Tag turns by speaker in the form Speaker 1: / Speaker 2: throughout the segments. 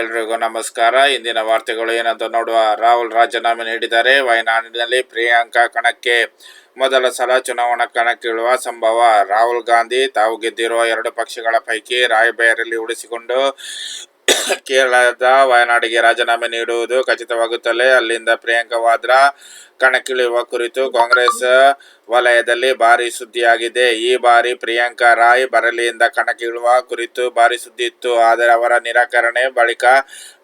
Speaker 1: ಎಲ್ರಿಗೂ ನಮಸ್ಕಾರ. ಇಂದಿನ ವಾರ್ತೆಗಳು ಏನಂತ ನೋಡುವ ರಾಹುಲ್ ರಾಜೀನಾಮೆ ನೀಡಿದ್ದಾರೆ. ವಯನಾಡಿನಲ್ಲಿ ಪ್ರಿಯಾಂಕಾ ಕಣಕ್ಕೆ ಮೊದಲ ಸಲ ಚುನಾವಣಾ ಕಣಕ್ಕಿಳುವ ಸಂಭವ. ರಾಹುಲ್ ಗಾಂಧಿ ತಾವು ಗೆದ್ದಿರುವ ಎರಡು ಪಕ್ಷಗಳ ಪೈಕಿ ರಾಯಬೇರಲ್ಲಿ ಉಳಿಸಿಕೊಂಡು ಕೇರಳದ ವಯನಾಡಿಗೆ ರಾಜೀನಾಮೆ ನೀಡುವುದು ಖಚಿತವಾಗುತ್ತಲೇ ಅಲ್ಲಿಂದ ಪ್ರಿಯಾಂಕಾ ವಾದ್ರಾ ಕಣಕ್ಕಿಳಿಯುವ ಕುರಿತು ಕಾಂಗ್ರೆಸ್ ವಲಯದಲ್ಲಿ ಭಾರಿ ಸುದ್ದಿಯಾಗಿದೆ. ಈ ಬಾರಿ ಪ್ರಿಯಾಂಕಾ ರಾಯ್ ಬರಲಿಯಿಂದ ಕಣಕ್ಕಿಳುವ ಕುರಿತು ಭಾರಿ ಸುದ್ದಿ ಇತ್ತು. ಆದರೆ ಅವರ ನಿರಾಕರಣೆ ಬಳಿಕ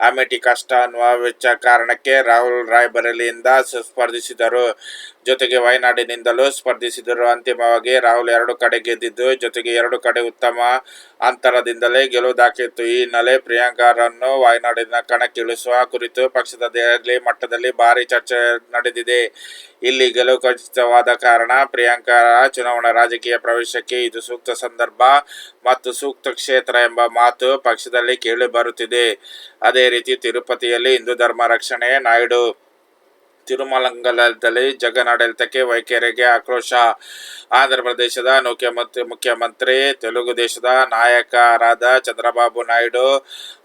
Speaker 1: ಅಮೇಠಿ ಕಷ್ಟ ಅನ್ನುವ ವೆಚ್ಚ ಕಾರಣಕ್ಕೆ ರಾಹುಲ್ ರಾಯ್ ಬರಲಿಯಿಂದ ಸ್ಪರ್ಧಿಸಿದರು. ಜೊತೆಗೆ ವಯನಾಡಿನಿಂದಲೂ ಸ್ಪರ್ಧಿಸಿದರು. ಅಂತಿಮವಾಗಿ ರಾಹುಲ್ ಎರಡು ಕಡೆ ಗೆದ್ದಿದ್ದು, ಜೊತೆಗೆ ಎರಡು ಕಡೆ ಉತ್ತಮ ಅಂತರದಿಂದಲೇ ಗೆಲುವು ದಾಖಲಿತ್ತು. ಈ ಹಿನ್ನೆಲೆ ಪ್ರಿಯಾಂಕಾರನ್ನು ವಯನಾಡಿನ ಕಣಕ್ಕಿಳಿಸುವ ಕುರಿತು ಪಕ್ಷದ ದೆಹಲಿ ಮಟ್ಟದಲ್ಲಿ ಭಾರಿ ಚರ್ಚೆ ನಡೆದಿದೆ. ಇಲ್ಲಿ ಗೆಲುವು ಖಚಿತವಾದ ಕಾರಣ ಪ್ರಿಯಾಂಕಾ ಚುನಾವಣಾ ರಾಜಕೀಯ ಪ್ರವೇಶಕ್ಕೆ ಇದು ಸೂಕ್ತ ಸಂದರ್ಭ ಮತ್ತು ಸೂಕ್ತ ಕ್ಷೇತ್ರ ಎಂಬ ಮಾತು ಪಕ್ಷದಲ್ಲಿ ಕೇಳಿ ಬರುತ್ತಿದೆ. ಅದೇ ರೀತಿ ತಿರುಪತಿಯಲ್ಲಿ ಹಿಂದೂ ಧರ್ಮ ರಕ್ಷಣೆ ನಾಯ್ಡು ತಿರುಮಲಂಗಲದಲ್ಲಿ ಜಗನಾಡಳಿತಕ್ಕೆ ವೈಖರಿಗೆ ಆಕ್ರೋಶ. ಆಂಧ್ರ ಪ್ರದೇಶದ ಮುಖ್ಯಮಂತ್ರಿ ಮುಖ್ಯಮಂತ್ರಿ, ತೆಲುಗು ದೇಶದ ನಾಯಕರಾದ ಚಂದ್ರಬಾಬು ನಾಯ್ಡು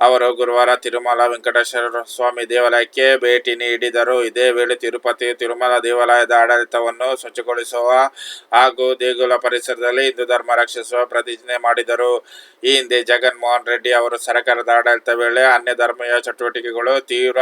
Speaker 1: ಅವರು ಗುರುವಾರ ತಿರುಮಲ ವೆಂಕಟೇಶ್ವರ ಸ್ವಾಮಿ ದೇವಾಲಯಕ್ಕೆ ಭೇಟಿ ನೀಡಿದರು. ಇದೇ ವೇಳೆ ತಿರುಪತಿ ತಿರುಮಲ ದೇವಾಲಯದ ಆಡಳಿತವನ್ನು ಸ್ವಚ್ಛಗೊಳಿಸುವ ಹಾಗೂ ದೇಗುಲ ಪರಿಸರದಲ್ಲಿ ಹಿಂದೂ ಧರ್ಮ ರಕ್ಷಿಸುವ ಪ್ರತಿಜ್ಞೆ ಮಾಡಿದರು. ಈ ಹಿಂದೆ ಜಗನ್ಮೋಹನ್ ರೆಡ್ಡಿ ಅವರು ಸರ್ಕಾರದ ಆಡಳಿತ ವೇಳೆ ಅನ್ಯ ಧರ್ಮೀಯ ಚಟುವಟಿಕೆಗಳು ತೀವ್ರ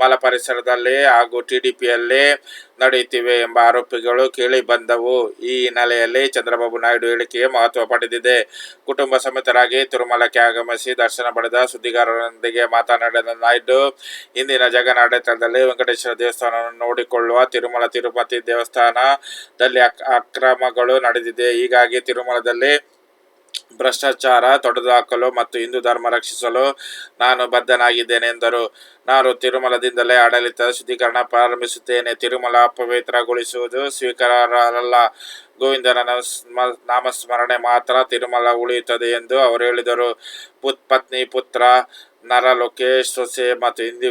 Speaker 1: ಮಲ ಪರಿಸರದಲ್ಲಿ ಹಾಗೂ ಟಿಡಿಪಿಯಲ್ಲಿ ನಡೆಯುತ್ತಿವೆ ಎಂಬ ಆರೋಪಗಳು ಕೇಳಿ ಬಂದವು. ಈ ಹಿನ್ನೆಲೆಯಲ್ಲಿ ಚಂದ್ರಬಾಬು ನಾಯ್ಡು ಹೇಳಿಕೆ ಮಹತ್ವ ಪಡೆದಿದೆ. ಕುಟುಂಬ ಸಮೇತರಾಗಿ ತಿರುಮಲಕ್ಕೆ ಆಗಮಿಸಿ ದರ್ಶನ ಪಡೆದ ಸುದ್ದಿಗಾರರೊಂದಿಗೆ ಮಾತನಾಡಿದ ನಾಯ್ಡು, ಇಂದಿನ ಜಗನ್ನಾಡಳಿತದಲ್ಲಿ ವೆಂಕಟೇಶ್ವರ ದೇವಸ್ಥಾನವನ್ನು ನೋಡಿಕೊಳ್ಳುವ ತಿರುಮಲ, ತಿರುಪತಿ ದೇವಸ್ಥಾನದಲ್ಲಿ ಅಕ್- ಅಕ್ರಮಗಳು ನಡೆದಿದೆ. ಹೀಗಾಗಿ ತಿರುಮಲದಲ್ಲಿ ಭ್ರಷ್ಟಾಚಾರ, ತೊಡೆದುಹಾಕಲು ಮತ್ತು ಹಿಂದೂ ಧರ್ಮ ರಕ್ಷಿಸಲು ನಾನು ಬದ್ಧನಾಗಿದ್ದೇನೆ ಎಂದರು. ನಾನು ತಿರುಮಲದಿಂದಲೇ ಆಡಳಿತ ಶುದ್ಧೀಕರಣ ಪ್ರಾರಂಭಿಸುತ್ತೇನೆ. ತಿರುಮಲ ಅಪವಿತ್ರಗೊಳಿಸುವುದು ಸ್ವೀಕಾರಲ್ಲ ಗೋವಿಂದನ ನಾಮಸ್ಮ- ನಾಮಸ್ಮರಣೆ ಮಾತ್ರ ತಿರುಮಲ ಉಳಿಯುತ್ತದೆ ಎಂದು ಅವರು ಹೇಳಿದರು. ಪುತ್ ಪತ್ನಿ, ಪುತ್ರ ನರ ಲೋಕೇಶ್ ಸೊಸೆ ಮತ್ತು ಹಿಂದಿ,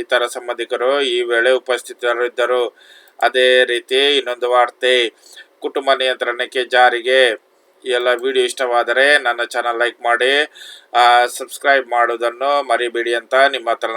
Speaker 1: ಇತರ ಸಂಬಂಧಿಕರು ಈ ವೇಳೆ ಉಪಸ್ಥಿತರಿದ್ದರು. ಅದೇ ರೀತಿ ಇನ್ನೊಂದು ವಾರ್ತೆ. ಕುಟುಂಬ ನಿಯಂತ್ರಣಕ್ಕೆ ಜಾರಿಗೆ ಈ ಎಲ್ಲ ವಿಡಿಯೋ ಇಷ್ಟವಾದರೆ ನನ್ನ ಚಾನಲ್ ಲೈಕ್ ಮಾಡಿ ಸಬ್ಸ್ಕ್ರೈಬ್ ಮಾಡೋದನ್ನು ಮರಿಬೇಡಿ ಅಂತ ನಿಮ್ಮ ಹತ್ರ